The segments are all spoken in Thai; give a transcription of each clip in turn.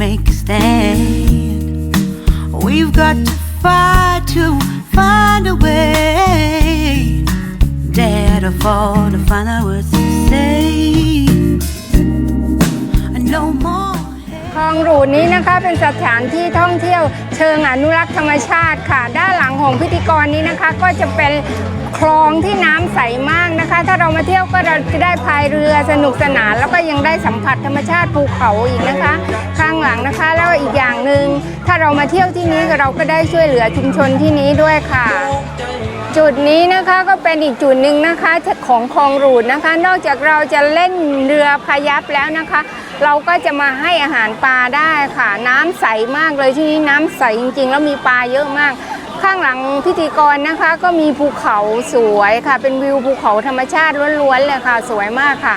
make a stand. We've got to fight to find a way. Dare to fall to find out what to say. No more. คลองหรูนี้นะคะเป็นสถานที่ท่องเที่ยวเชิงอนุรักษ์ธรรมชาติค่ะ ด้านหลังของพิธีกรนี้นะคะ ก็จะเป็นคลองที่น้ำใสมากนะคะ มาเที่ยวก็เราจะได้พายเรือสนุกสนาน แล้วก็ยังได้สัมผัสธรรมชาติภูเขาอีกนะคะ ข้างหลังนะคะแล้วอีกอย่างหนึ่งถ้าเรามาเที่ยวที่นี้เราก็ได้ช่วยเหลือชุมชนที่นี้ด้วยค่ะ จุดนี้นะคะก็เป็นอีกจุดหนึ่งนะคะของคลองรูดนะคะ นอกจากเราจะเล่นเรือพายับแล้วนะคะ เราก็จะมาให้อาหารปลาได้ค่ะ น้ำใสมากเลยที่นี่น้ำใสจริงๆ แล้วมีปลาเยอะมาก ข้างหลังพิธีกรนะคะก็มีภูเขาสวยค่ะ เป็นวิวภูเขาธรรมชาติล้วนๆเลยค่ะ สวยมากค่ะ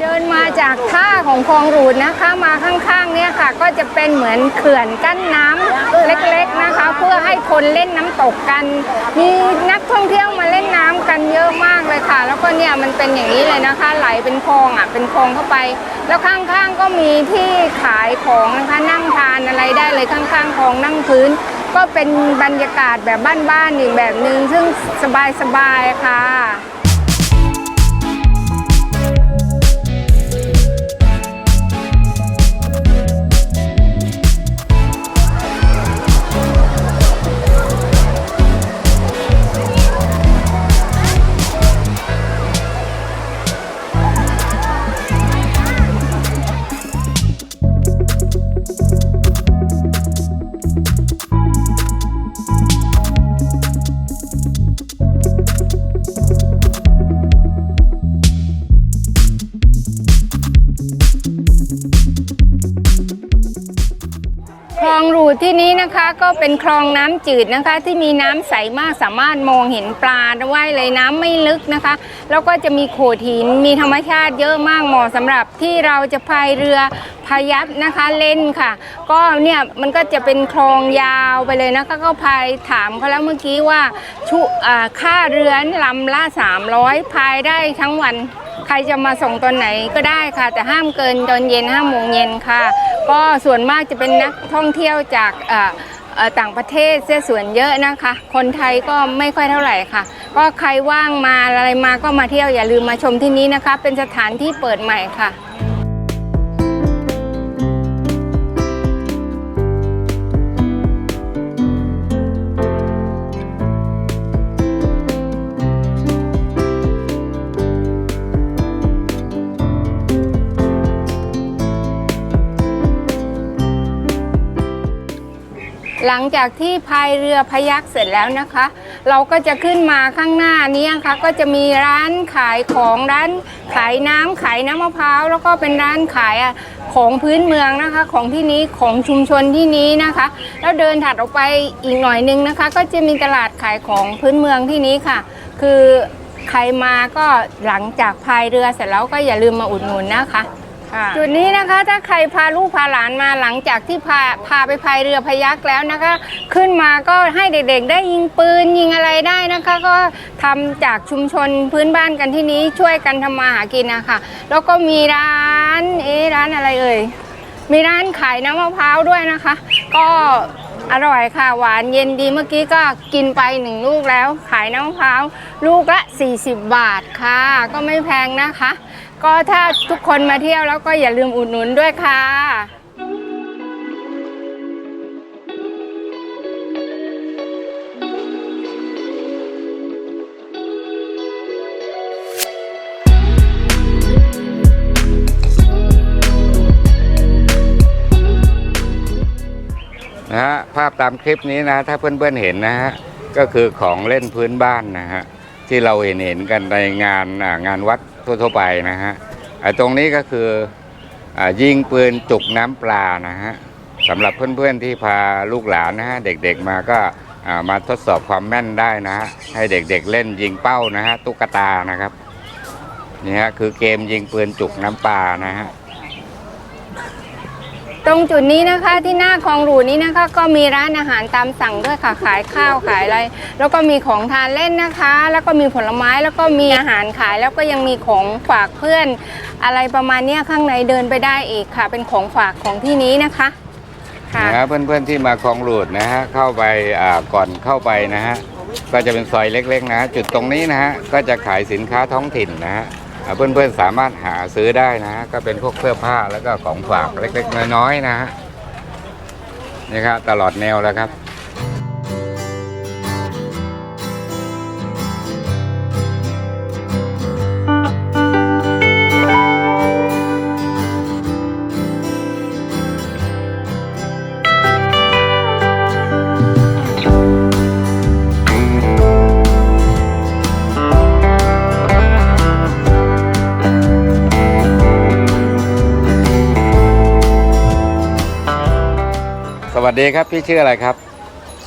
เดินมาจากท่าของคลองรูดนะคะมาข้างๆเนี่ยค่ะ ก็จะเป็นเหมือนเขื่อนกั้นน้ำเล็กๆนะคะ เพื่อให้คนเล่นน้ำตกกัน มีนักท่องเที่ยวมาเล่นน้ำกันเยอะมากเลยค่ะ แล้วก็เนี่ยมันเป็นอย่างนี้เลยนะคะ ไหลเป็นคลองอะเป็นคลองเข้าไป แล้วข้างๆก็มีที่ขายของนะคะนั่งทานอะไรได้เลยข้างๆคลองนั่งพื้น ก็เป็นบรรยากาศแบบบ้านๆอีกแบบหนึ่งซึ่งสบายๆค่ะ ที่นี้นะคะก็เป็นคลองน้ำจืดนะคะ ที่มีน้ำใสมากสามารถมองเห็นปลาได้เลยน้ำไม่ลึกนะคะ แล้วก็จะมีโขดหินมีธรรมชาติเยอะมากเหมาะสำหรับที่เราจะพายเรือพายับนะคะเล่นค่ะ ก็เนี่ยมันก็จะเป็นคลองยาวไปเลยนะคะก็พายถามเขาแล้วเมื่อกี้ว่าชุอ่าค่าเรือลำละ300พายได้ทั้งวัน ใครจะมาส่งตอนไหนก็ได้ค่ะ แต่ห้ามเกินตอนเย็นห้าโมงเย็นค่ะ ก็ส่วนมากจะเป็นนักท่องเที่ยวจากต่างประเทศเสียส่วนเยอะนะคะ คนไทยก็ไม่ค่อยเท่าไหร่ค่ะ ก็ใครว่างมาอะไรมาก็มาเที่ยวอย่าลืมมาชมที่นี้นะคะ เป็นสถานที่เปิดใหม่ค่ะ หลังจากที่พายเรือพยักเสร็จแล้วนะคะ เราก็จะขึ้นมาข้างหน้านี้นะคะก็จะมีร้านขายของร้านขายน้ำขายน้ำมะพร้าวแล้วก็เป็นร้านขายของพื้นเมืองนะคะ ของที่นี้ของชุมชนที่นี้นะคะ แล้วเดินถัดออกไปอีกหน่อยนึงนะคะ ก็จะมีตลาดขายของพื้นเมืองที่นี้ค่ะ คือใครมาก็หลังจากพายเรือเสร็จแล้วก็อย่าลืมมาอุดหนุนนะคะ จุดนี้นะคะถ้าใครพาลูกพาหลานมาหลังจากที่พาพาไปพายเรือพยักแล้วนะคะ ขึ้นมาก็ให้เด็กๆ ได้ยิงปืนยิงอะไรได้นะคะ ก็ทำจากชุมชนพื้นบ้านกันที่นี้ช่วยกันทำมาหากินนะคะแล้วก็มีร้านเอ๊ร้านอะไรเอ่ยมีร้านขายน้ำมะพร้าวด้วยนะคะ ก็อร่อยค่ะหวานเย็นดีเมื่อกี้ก็กินไปหนึ่งลูกแล้ว ขายน้ำมะพร้าวลูกละ 40 บาทค่ะ ก็ไม่แพงนะคะ ก็ถ้าทุกคนมาเที่ยวแล้วก็อย่าลืมอุดหนุนด้วยค่ะนะฮะภาพตามคลิปนี้นะ ถ้าเพื่อนๆเห็นนะฮะก็คือของเล่นพื้นบ้านนะฮะที่เราเห็นเห็นๆกันในงานงานวัด ทั่วๆไปนะฮะอ่าตรงนี้ก็คืออยิงปืนจุกน้ำปลานะฮะสำหรับเพื่อนๆที่พาลูกหลานนะฮะเด็กๆมาก็มาทดสอบความแม่นได้นะฮะให้เด็กๆเล่นยิงเป้านะฮะตุ๊กตานะครับนี่ฮะคือเกมยิงปืนจุกน้ำปลานะฮะ ตรงจุดนี้นะคะที่หน้าคลองหลูนี้นะคะ ก็มีร้านอาหารตามสั่งด้วยค่ะขายข้าวขายอะไร แล้วก็มีของทานเล่นนะคะ แล้วก็มีผลไม้แล้วก็มีอาหารขาย แล้วก็ยังมีของฝากเพื่อน อะไรประมาณเนี้ยข้างในเดินไปได้อีกค่ะ เป็นของฝากของที่นี้นะคะค่ะ นะฮะเพื่อนๆที่มาคลองหลูดนะฮะเข้าไปอ่าก่อนเข้าไปนะฮะก็จะเป็นซอยเล็กๆนะฮะจุดตรงนี้นะฮะก็จะขายสินค้าท้องถิ่นนะฮะ เพื่อนๆสามารถหาซื้อได้นะก็เป็นพวกเสื้อผ้าแล้วก็ของฝากเล็กๆน้อยๆนะฮะนี่ครับตลอดแนวแล้วครับ ดีครับพี่ชื่ออะไรครับ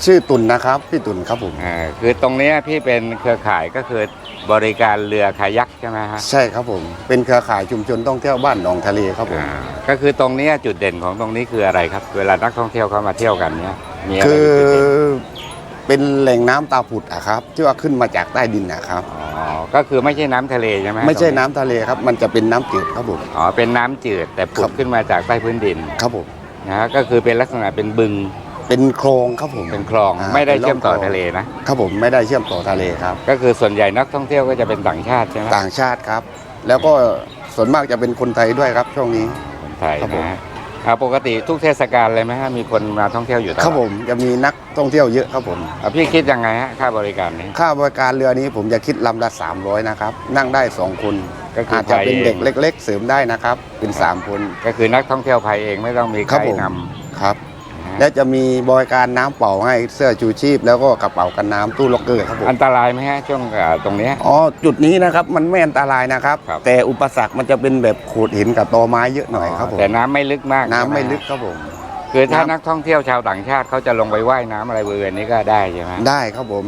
ชื่อตุลนะครับ พี่ตุลครับผม อ่าคือตรงเนี้ยพี่เป็นเครือข่ายก็คือบริการเรือคายักใช่ไหมฮะใช่ครับผม เป็นเครือข่ายชุมชนท่องเที่ยวบ้านหนองทะเลครับผม อ่าก็คือตรงเนี้ยจุดเด่นของตรงนี้คืออะไรครับ เวลานักท่องเที่ยวเขามาเที่ยวกันเนี้ยมีอะไรคือเป็นจุดเด่นเป็นแหล่งน้ำตาผุดอะครับ ที่ว่าขึ้นมาจากใต้ดินนะครับ อ๋อก็คือไม่ใช่น้ำทะเลใช่ไหมไม่ใช่ตรงน้ำทะเลครับ มันจะเป็นน้ำจืดครับผม อ๋อเป็นน้ำจืดแต่ผุครัดบ ขึ้นมาจากใต้พื้นดิน ครับผม นะฮะก็คือเป็นลักษณะเป็นบึงเป็นโครงครับผมเป็นคลองาไม่ได้ป็นร่เชื่อมต่อคลงทะเลนะ ครับผมไม่ได้เชื่อมต่อทะเลครับ ก็คือส่วนใหญ่นักท่องเที่ยวก็จะเป็นต่างชาติใช่ไหมต่างชาติครับ แล้วก็ส่วนมากจะเป็นคนไทยด้วยครับช่วงนี้ คนไทยครับผม นะฮะอ่าปกติทุกเทศกาลเลยไหมฮะมีคนมาท่องเที่ยวอยู่ตลอดครับผมจะมีนักท่องเที่ยวเยอะครับผม อะพี่คิดยังไงฮะค่าบริการนี้ ค่าบริการเรือนี้ผมจะคิดลำละ300นะครับนั่งได้สองคน ก็คืออาจจะเป็นไปเองเด็กเล็ก ๆ เสริมได้นะครับ เป็นสามคนก็คือนักท่องเที่ยวภายเองไม่ต้องมีคใครัรบผมนครับำนะฮะและจะมีบริการน้ำเป่าให้เสื้อชูชีพ แล้วก็กระเป๋ากันน้ำตู้ล็อกเกอร์ครับผมอันตรายไหมฮะช่วงอ่าตรงเนี้ยอ๋อจุดนี้นะครับมันไม่อันตรายนะครับครับ แต่อุปสรรคมันจะเป็นแบบโขดหินกับตอไม้เยอะหน่อยครับผมแต่น้ำไม่ลึกมาก น้ำไม่ใช่หลึกครับผมคือถ้าน้ำนักท่องเที่ยวชาวต่างชาติเขาจะลงไปว่ายน้ำอะไรบริเวณนี้ก็ได้ใช่ไหมได้ครับผม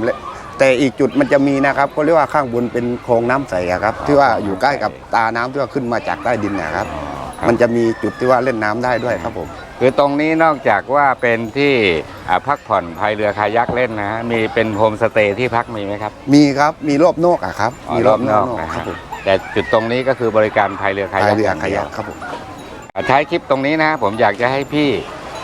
และแต่อีกจุดมันจะมีนะครับก็เรียกว่าข้างบนเป็นโครงน้ำใสอะครับ ที่ว่าอยู่ใกล้กับตาน้ำที่ว่าขึ้นมาจากใต้ดินนะครับอ๋อครับมันจะมีจุดที่ว่าเล่นน้ำได้ด้วยครับผมคือตรงนี้นอกจากว่าเป็นที่อ่าพักผ่อนพายเรือคายักเล่นนะฮะมีเป็นโฮมสเตย์ที่พักมีไหมครับ มีครับมีรอบนอกอะครับอ๋อมีรอบนอกนะคฮะรับผมแต่จุดตรงนี้ก็คือบริการพายเรือคาพายัยกเรือางขดียัวกครับผมอ่าท้ายคลิปตรงนี้นะ ผมอยากจะให้พี่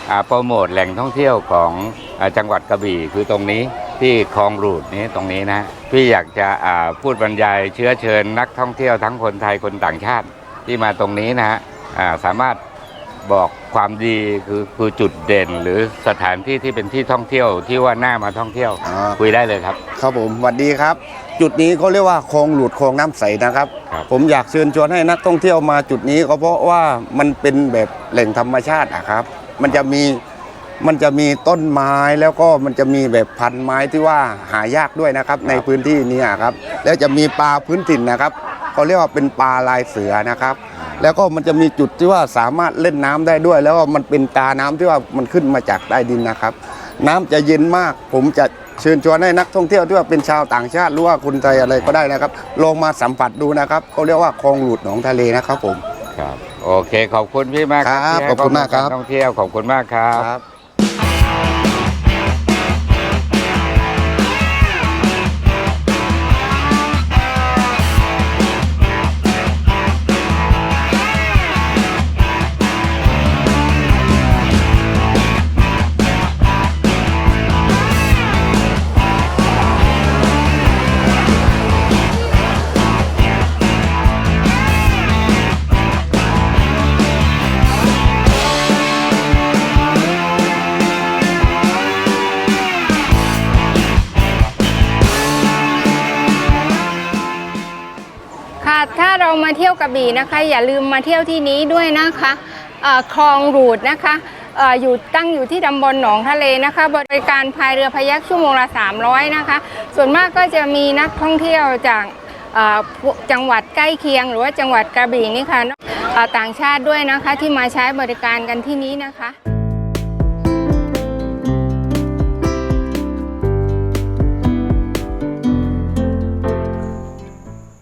อ่าโปรโมทแหล่งท่องเที่ยวของอาจังหวัดกระบี่คือตรงนี้ ที่คลองรูดนี้ตรงนี้นะ พี่อยากจะอ่าพูดบรรยายเชื้อเชิญนักท่องเที่ยวทั้งคนไทยคนต่างชาติที่มาตรงนี้นะฮะอ่าสามารถบอกความดีคือคือจุดเด่น หรือสถานที่ที่เป็นที่ท่องเที่ยวที่ว่าน่ามาท่องเที่ยวอ่าคุยได้เลยครับ ครับผมสวัสดีครับ จุดนี้เขาเรียกว่าคลองหลุดคลองน้ำใสนะครับครับ ผมอยากเชิญชวนให้นักท่องเที่ยวมาจุดนี้ก็เพราะว่ามันเป็นแบบแหล่งธรรมชาติอะครับ มันจะมี มันจะมีต้นไม้แล้วก็มันจะมีแบบพันธุ์ไม้ที่ว่าหายากด้วยนะครับ ในพื้นที่นี้อะครับ แล้วจะมีปลาพื้นถิ่นนะครับเขาเรียกว่าเป็นปลาลายเสือนะครับ แล้วก็มันจะมีจุดที่ว่าสามารถเล่นน้ำได้ด้วย แล้วก็มันเป็นตาน้ำที่ว่ามันขึ้นมาจากใต้ดินนะครับ น้ำจะเย็นมาก ผมจะเชิญชวนให้นักท่องเที่ยวที่ว่าเป็นชาวต่างชาติหรือว่าคนไทยอะไรก็ได้นะครับลองมาสัมผัสดูนะครับเขาเรียกว่าคลองหลุดหนองทะเลนะครับผมครับโอเค ขอบคุณพี่มากครับที่ให้ขอบคุณมากครับข้อลท่องเที่ยวขอบคุณมากครับ บี่นะคะ อย่าลืมมาเที่ยวที่นี้ด้วยนะคะคลองรูดนะคะอยู่ตั้งอยู่ที่ตำบลหนองทะเลนะคะ บริการพายเรือพยักชั่วโมงละ 300 นะคะ ส่วนมากก็จะมีนักท่องเที่ยวจากจังหวัดใกล้เคียง หรือว่าจังหวัดกระบี่นี่ค่ะต่างชาติด้วยนะคะที่มาใช้บริการกันที่นี้นะคะ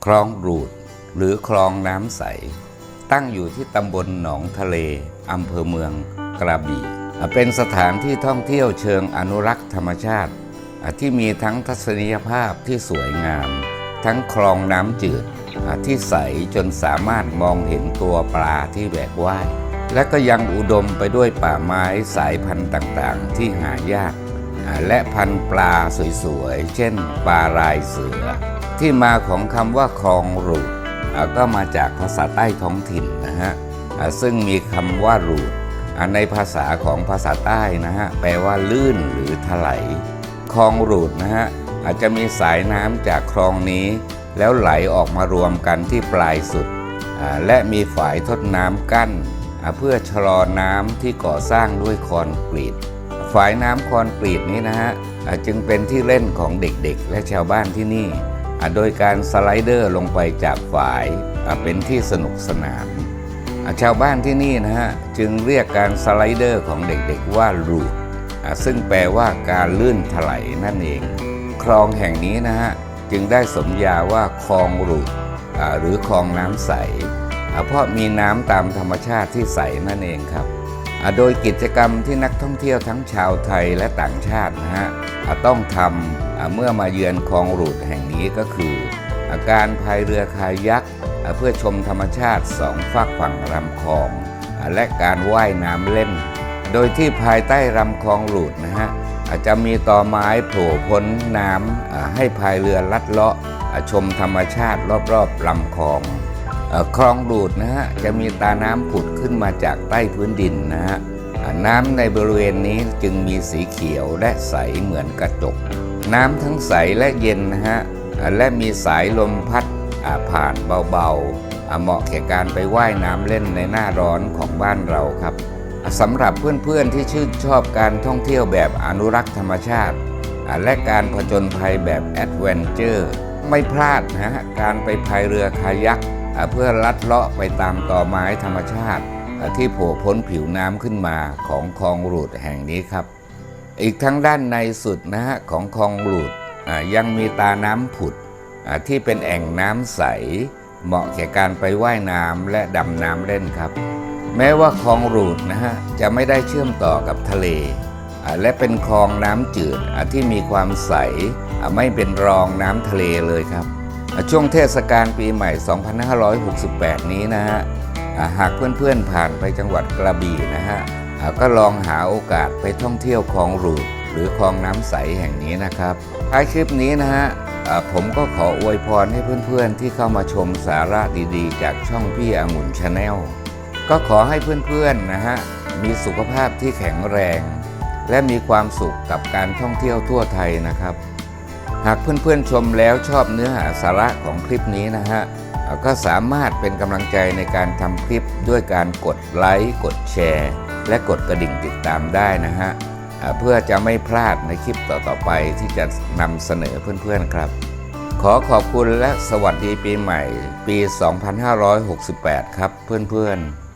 คลองรูด หรือคลองน้ำใส ตั้งอยู่ที่ตำบลหนองทะเลอำเภอเมืองกระบี่เป็นสถานที่ท่องเที่ยวเชิงอนุรักษ์ธรรมชาติ ที่มีทั้งทัศนียภาพที่สวยงาม ทั้งคลองน้ำจืดที่ใสจนสามารถมองเห็นตัวปลาที่แหวกว่าย และก็ยังอุดมไปด้วยป่าไม้สายพันธุ์ต่างๆ ที่หายาก และพันธุ์ปลาสวยๆ เช่นปลาลายเสือ ที่มาของคำว่าคลองรูดอ่า ก็มาจากภาษาใต้ท้องถิ่นนะฮะซึ่งมีคำว่ารูดในภาษาของภาษาใต้นะฮะแปลว่าลื่นหรือถลายคลองรูดนะฮะอาจจะมีสายน้ำจากคลองนี้ แล้วไหลออกมารวมกันที่ปลายสุด และมีฝายทดน้ำกั้น เพื่อชะลอน้ำที่ก่อสร้างด้วยคอนกรีตฝายน้ำคอนกรีตนี้นะฮะจึงเป็นที่เล่นของเด็กๆ และชาวบ้านที่นี่ โดยการสไลเดอร์ลงไปจากฝายเป็นที่สนุกสนานชาวบ้านที่นี่นะฮะจึงเรียกการสไลเดอร์ของเด็กๆว่ารูดซึ่งแปลว่าการลื่นถลายนั่นเอง คลองแห่งนี้นะฮะจึงได้สมญาว่าคลองรูดหรือคลองน้ำใส เพราะมีน้ำตามธรรมชาติที่ใสนั่นเองครับ โดยกิจกรรมที่นักท่องเที่ยวทั้งชาวไทยและต่างชาตินะฮะ ต้องทำเมื่อมาเยือนคลองรูดแห่งนี้ก็คือ อาการพายเรือคายักเพื่อชมธรรมชาติสองฝากฝั่งลำคลอง และการว่ายน้ำเล่น โดยที่ภายใต้ลำคลองรูดนะฮะอาจจะมีต่อไม้โผล่พ้นน้ำให้พายเรือลัดเลาะชมธรรมชาติรอบๆลำคลองคลองดูดนะฮะจะมีตาน้ำผุดขึ้นมาจากใต้พื้นดินนะฮะ น้ำในบริเวณนี้จึงมีสีเขียวและใสเหมือนกระจก น้ำทั้งใสและเย็นนะฮะและมีสายลมพัดผ่านเบาๆ เหมาะแก่การไปว่ายน้ำเล่นในหน้าร้อนของบ้านเราครับสำหรับเพื่อนๆที่ชื่นชอบการท่องเที่ยวแบบอนุรักษ์ธรรมชาติ และการผจญภัยแบบแอดเวนเจอร์ไม่พลาดนะฮะการไปพายเรือคายักเพื่อลัดเลาะไปตามต่อไม้ธรรมชาติ ที่โผล่พ้นผิวน้ำขึ้นมาของคลองรูดแห่งนี้ครับ อีกทั้งด้านในสุดนะฮะของคลองรูดยังมีตาน้ำผุดที่เป็นแอ่งน้ำใส เหมาะแก่การไปว่ายน้ำและดำน้ำเล่นครับ แม้ว่าคลองรูดนะฮะจะไม่ได้เชื่อมต่อกับทะเล และเป็นคลองน้ำจืดที่มีความใสไม่เป็นรองน้ำทะเลเลยครับ ช่วงเทศกาลปีใหม่ 2568 นี้นะฮะ หากเพื่อนๆผ่านไปจังหวัดกระบี่นะฮะก็ลองหาโอกาสไปท่องเที่ยวคลองรูดหรือคลองน้ำใสแห่งนี้นะครับท้ายคลิปนี้นะฮะผมก็ขออวยพรให้เพื่อนๆที่เข้ามาชมสาระดีๆ จากช่องพี่องุ่นชาแนลก็ขอให้เพื่อนๆนะฮะมีสุขภาพที่แข็งแรง และมีความสุขกับการท่องเที่ยวทั่วไทยนะครับ หากเพื่อนๆชมแล้วชอบเนื้อหาสาระของคลิปนี้นะฮะ ก็สามารถเป็นกำลังใจในการทำคลิปด้วยการกดไลค์กดแชร์ และกดกระดิ่งติดตามได้นะฮะเพื่อจะไม่พลาดในคลิปต่อๆไปที่จะนำเสนอเพื่อนๆครับ ขอขอบคุณและสวัสดีปีใหม่ปี 2568 ครับเพื่อนๆ